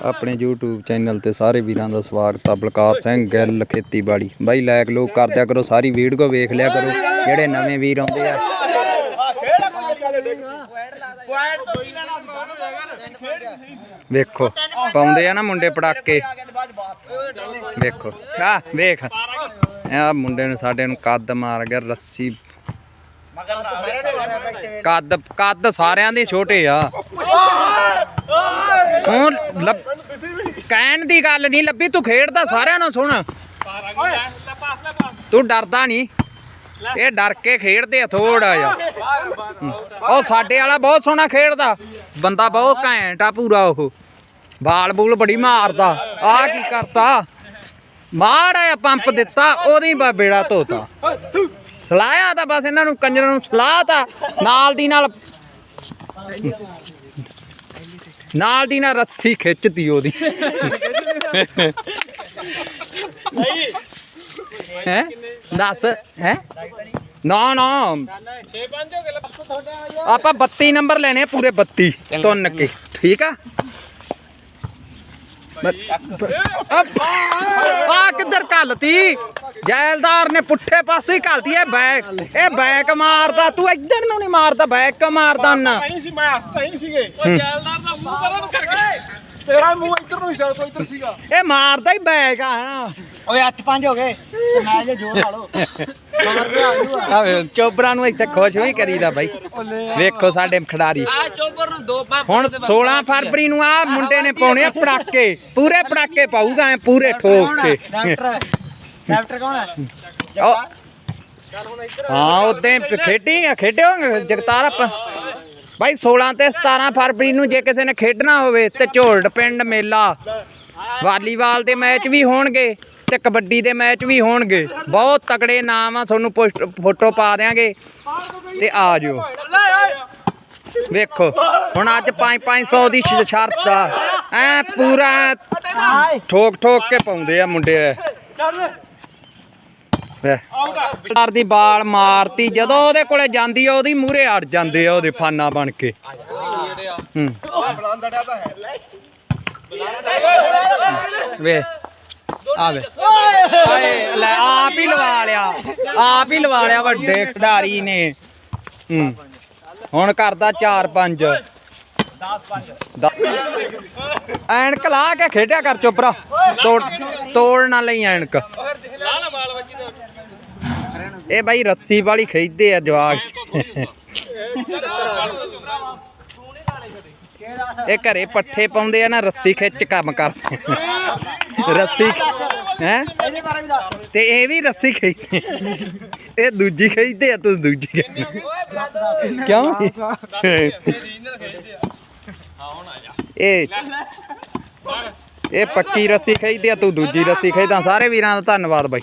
ਆਪਣੇ YouTube channel ਤੇ ਸਾਰੇ ਵੀਰਾਂ ਦਾ ਸਵਾਗਤ ਆ। ਬਲਕਾਰ ਸਿੰਘ ਗਿੱਲ ਖੇਤੀਬਾੜੀ। ਬਾਈ ਲਾਇਕ ਲੋਕ ਕਰਦਿਆ ਕਰੋ ਸਾਰੀ ਵੀਡੀਓ ਵੇਖ ਲਿਆ ਕਰੋ ਜਿਹੜੇ ਨਵੇਂ ਵੀਰ ਆਉਂਦੇ ਆ। ਵੇਖੋ ਪਾਉਂਦੇ ਆ ਨਾ ਮੁੰਡੇ ਪੜਾਕੇ ਵੇਖੋ ਆ ਵੇਖ। ਆ ਮੁੰਡੇ ਨੂੰ ਸਾਡੇ ਨੂੰ ਕੱਦ ਮਾਰ ਗਿਆ ਰੱਸੀ। ਕੱਦ ਕੱਦ ਸਾਰਿਆਂ ਦੇ ਛੋਟੇ ਆ। ਹੁਣ ਲੱਭ- ਕਹਿਣ ਦੀ ਗੱਲ ਨਹੀਂ ਲੱਭੀ, ਤੂੰ ਖੇਡਦਾ ਸਾਰਿਆਂ ਨੂੰ ਸੁਣ। ਤੂੰ ਡਰਦਾ ਨਹੀਂ। ਇਹ ਡਰ ਕੇ ਖੇਡਦੇ ਆ ਥੋੜਾ ਜਿਹਾ। ਉਹ ਸਾਡੇ ਵਾਲਾ ਬਹੁਤ ਸੋਹਣਾ ਖੇਡਦਾ। ਬੰਦਾ ਬਹੁਤ ਘੈਂਟ ਆ ਪੂਰਾ ਉਹ। ਬਾਲ ਬੂਲ ਬੜੀ ਮਾਰਦਾ। ਆ ਕੀ ਕਰਤਾ? ਮਾੜਾ ਜਿਹਾ ਪੰਪ ਦਿੱਤਾ, ਉਹਦੀ ਬਾ ਬੇੜਾ ਧੋਤਾ। ਸਲਾਇਆ ਤਾਂ ਬਸ ਇਹਨਾਂ ਨੂੰ, ਕੰਜਰਾਂ ਨੂੰ ਸਲਾਹ ਸਲਾਹਤਾ ਨਾਲ ਦੀ ਨਾਲ ਨਾਲ ਦੀ ਨਾਲ ਰੱਸੀ ਖਿੱਚਦੀ ਉਹਦੀ। ਹੈ? ਦੱਸ ਹੈ? ਨਾ ਨਾ। 6-5 ਆਪਾਂ 32 ਨੰਬਰ ਲੈਣੇ ਆ, ਪੂਰੇ 32 ਤੁੰਨ ਕੇ। ਠੀਕ ਆ? ਆ ਕਿੱਧਰ ਘੱਲਤੀ? ਜੈਲਦਾਰ ਨੇ ਪੁੱਠੇ ਪਾਸੇ ਹੀ ਘੱਲਤੀ ਇਹ ਬੈਕ ਇਹ ਬੈਕ ਮਾਰਦਾ ਤੂੰ ਇੱਧਰ ਨੂੰ ਨਹੀਂ ਮਾਰਦਾ ਬੈਕ ਕਿਉਂ ਮਾਰਦਾ ਨਾ। ਨਹੀਂ ਸੀ ਮੈਂ ਹੱਥ ਹੀ ਸੀਗੇ। ਜੈਲਦਾਰ ਦਾ ਮੂੰਹ ਕਰਨ ਤੇਰਾ ਮੂੰਹ ਇੱਧਰ ਨੂੰ ਸੀ ਤੋ ਇੱਧਰ ਸੀਗਾ। ਇਹ ਮਾਰਦਾ ਹੀ ਬੈਕ ਆ। ਓਏ 8-5 ਹੋ ਗਏ। ਮੈਂ ਜੇ ਜੋਰ ਲਾ ਲਓ। ਆ ਆ। ਚੋਬਰਾਂ ਨੂੰ ਇੱਥੇ ਖੁਸ਼ ਵੀ ਕਰੀਦਾ ਬਾਈ। ਵੇਖੋ ਸਾਡੇ ਖਿਡਾਰੀ। ਆ ਚੋਬਰ ਨੂੰ ਦੋ ਹੁਣ 16 ਫਰਵਰੀ ਨੂੰ ਆ ਮੁੰਡੇ ਨੇ ਪਾਉਣੇ ਪੜਾਕੇ ਪੂਰੇ ਪੜਾਕੇ ਪਾਊਗਾ ਐ ਪੂਰੇ ਠੋਕ ਕੇ। ਡਾਕਟਰ ਡਾਕਟਰ ਕੌਣ ਹੈ ਹਾਂ ਉਦੋਂ ਖੇਡੀ ਆ ਖੇਡੇ ਹੋਣਗੇ। ਜਗਤਾਰ ਆਪਾਂ ਬਾਈ 16 ਤੇ 17 ਫਰਵਰੀ ਨੂੰ ਜੇ ਕਿਸੇ ਨੇ ਖੇਡਣਾ ਹੋਵੇ ਤੇ ਝੋਲਡ ਪਿੰਡ ਮੇਲਾ। ਵਾਲੀਬਾਲ ਦੇ ਮੈਚ ਵੀ ਹੋਣਗੇ ਤੇ ਕਬੱਡੀ ਦੇ ਮੈਚ ਵੀ ਹੋਣਗੇ। ਬਹੁਤ ਤਕੜੇ ਨਾਮ ਆ, ਤੁਹਾਨੂੰ ਪੋਸਟ ਫੋਟੋ ਪਾ ਦਿਆਂਗੇ। ਤੇ ਆ ਜਿਓ। ਵੇਖੋ, ਹੁਣ ਅੱਜ 5-500 ਦੀ ਸ਼ਰਤ ਆ। ਐ ਪੂਰਾ ਠੋਕ ਠੋਕ ਕੇ ਪਾਉਂਦੇ ਆ ਮੁੰਡੇ। ਵੇ ਦੀ ਬਾਲ ਮਾਰਤੀ, ਜਦੋਂ ਉਹਦੇ ਕੋਲੇ ਜਾਂਦੀ ਆ, ਉਹਦੀ ਮੂਹਰੇ ਅੜ ਜਾਂਦੇ ਆ ਉਹਦੇ ਫਾਨਾ ਬਣ ਕੇ। ਹੂੰ। ਵੇ, ਆ ਹਾਏ ਲੈ, ਆਪ ਹੀ ਲਵਾ ਲਿਆ। ਆਪ ਹੀ ਲਵਾ ਲਿਆ ਵੱਡੇ ਖਿਡਾਰੀ ਨੇ। ਹੂੰ। ਹੁਣ ਕਰਦਾ 4 5 ਐਨਕ ਲਾ ਕੇ ਖੇਡਿਆ ਕਰ ਚੁੱਪਰਾ। ਤੋੜ ਤੋੜ ਨਾ ਲਈ ਐਨਕ। ਇਹ ਬਾਈ ਰੱਸੀ ਵਾਲੀ ਖਿੱਚਦੇ ਆ ਜਵਾਗ ਇਹ ਘਰੇ ਪੱਠੇ ਪਾਉਂਦੇ ਆ ਨਾ, ਰੱਸੀ ਖਿੱਚ ਕੰਮ ਕਰਦੇ ਰੱਸੀ ਹੈ? ਤੇ ਇਹ ਵੀ ਰੱਸੀ ਖਿੱਚਦੇ ਇਹ ਦੂਜੀ ਖਿੱਚਦੇ ਆ, ਤੂੰ ਦੂਜੀ ਕਿਉਂ? ਇਹ ਇਹ ਪੱਕੀ ਰੱਸੀ ਖਿੱਚਦੇ ਆ, ਤੂੰ ਦੂਜੀ ਰੱਸੀ ਖਿੱਚਦਾ ਸਾਰੇ ਵੀਰਾਂ ਦਾ ਧੰਨਵਾਦ ਬਾਈ।